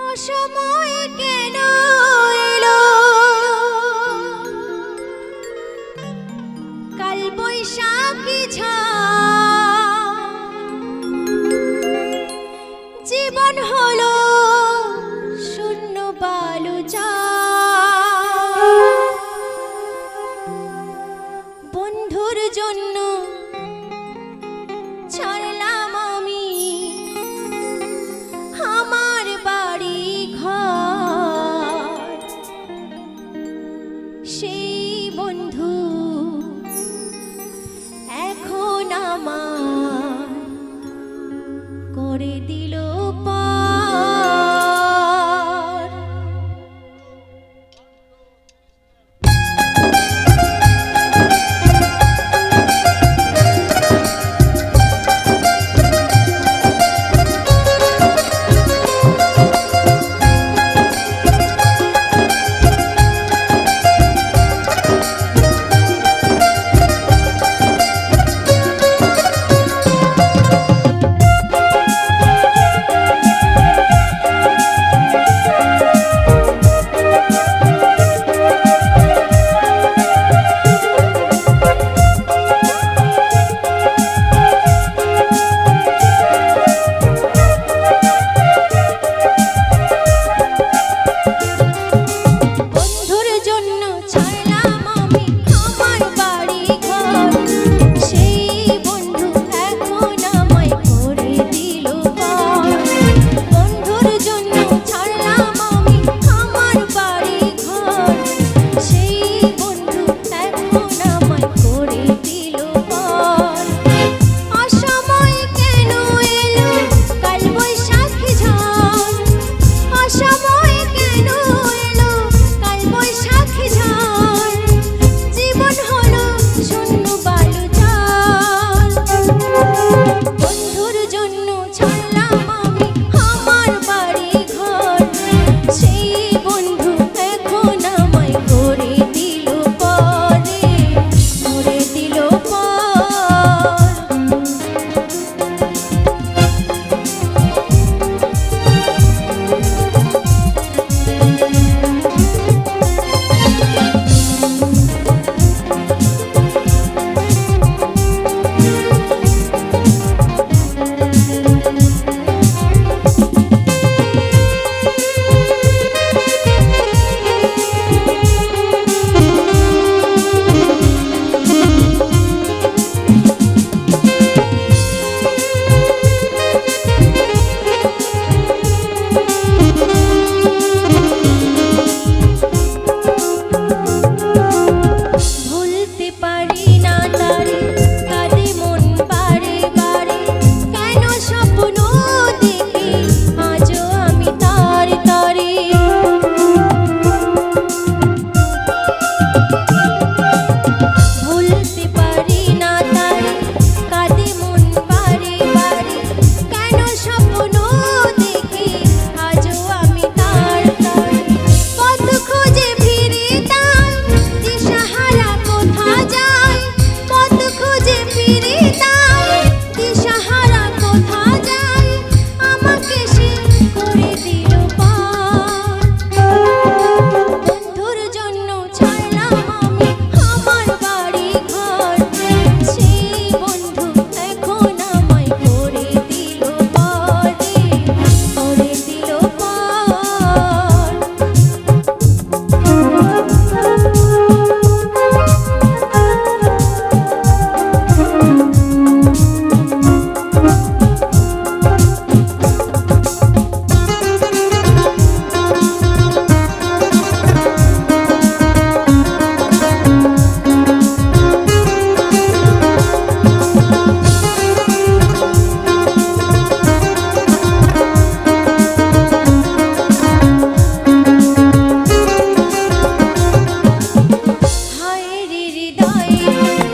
অসময় কেন এলো? কাল জীবন হলো শূন্য বালু বন্ধুর জন্য she হৃদয়